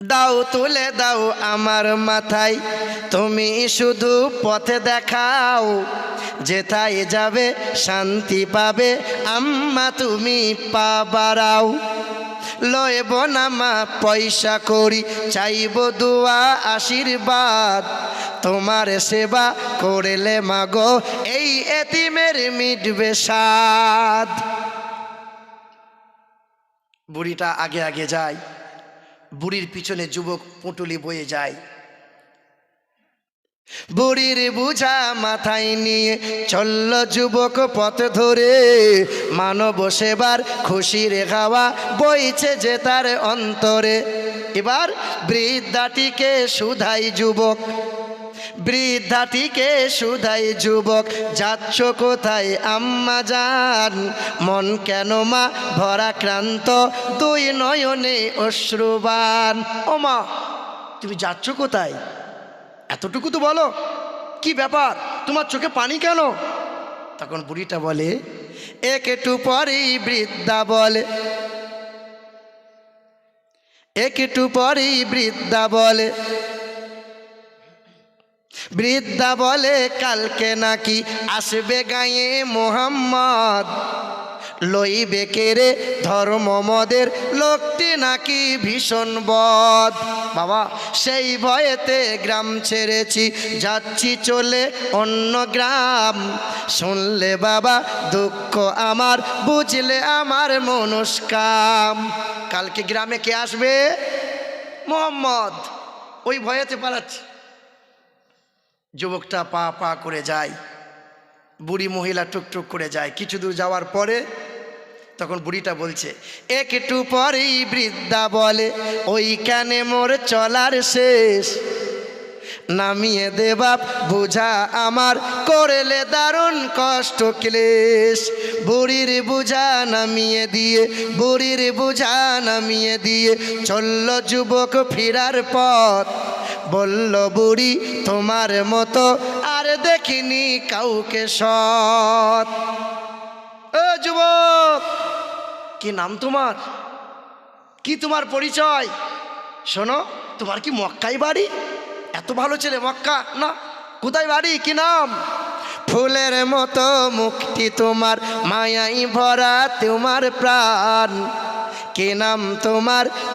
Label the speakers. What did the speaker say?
Speaker 1: দাও, তুলে দাও আমার মাথায়। তুমি শুধু পথে দেখাও, যেথায় যাবে শান্তি পাবে। আম্মা, তুমি পা বাড়াও লয়ব নামা পয়সা করি, চাইব দুয়া, আশীর্বাদ। তোমার সেবা করলে মাগো, এই এতিমের মিটবে সাদ বুড়িটা আগে আগে যায়। বুড়ির পিছনে যুবক পুঁটুলি বয়ে যায়। বুড়ির বুঝা মাথায় নিয়ে চলল যুবক পথ ধরে। মানব সেবার খুশির খাওয়া বইছে যে তার অন্তরে। এবার বৃদ্ধাটিকে সুধাই যুবক। বৃদ্ধাটিকে সুধাই যুবক, যাচ্ছ কোথায় আম্মা যান মন কেন মা ভরাক্রান্ত? দুই নয়নে অশ্রুবান। ও মা, তুমি যাচ্ছ কোথায়? এতটুকু তো বলো। কি ব্যাপার? তোমার চোখে পানি কেন? তখন বুড়িটা বলে, একটু পরেই বৃদ্ধা বলে। একটু পরেই বৃদ্ধা বলে। বৃদ্ধা বলে, কালকে নাকি আসবে গায়ে মোহাম্মদ? লইবে কেরে ধর্ম মদের? লোকটি নাকি ভীষণ বদ? বাবা, সেই ভয়েতে গ্রাম ছেড়েছি, যাচ্ছি চলে অন্য গ্রাম। শুনলে বাবা, দুঃখ আমার, বুঝলে আমার মনস্কাম। কালকে গ্রামে কে আসবে? মোহাম্মদ। ওই ভয়েতে পালাচ্ছি। যুবকটা পা পা করে যায়। বুড়ি মহিলা টুকটুক করে যায়। কিছু দূর যাওয়ার পরে তখন বুড়িটা বলছে, একটু পরেই বৃদ্ধা বলে ওই ওইখানে মোর চলার শেষ। নামিয়ে দে বাপ, বুঝা আমার করলে দারুণ কষ্ট ক্লেশ। বুড়ির বুঝা নামিয়ে দিয়ে, বুড়ির বুঝা নামিয়ে দিয়ে চলল যুবক ফিরার পথ। বলল, বুড়ি, তোমার মতো আর দেখিনি কাউকে সৎ। ও যুবক, কি নাম তোমার? কি তোমার পরিচয়? শোনো, তোমার কি মক্কাই বাড়ি? এত ভালো ছেলে মক্কা, না? কোথায় বাড়ি? কি নাম? ফুলের মতো মুক্তি তোমার, মায়াই ভরা তোমার প্রাণ। কি নাম তোমার?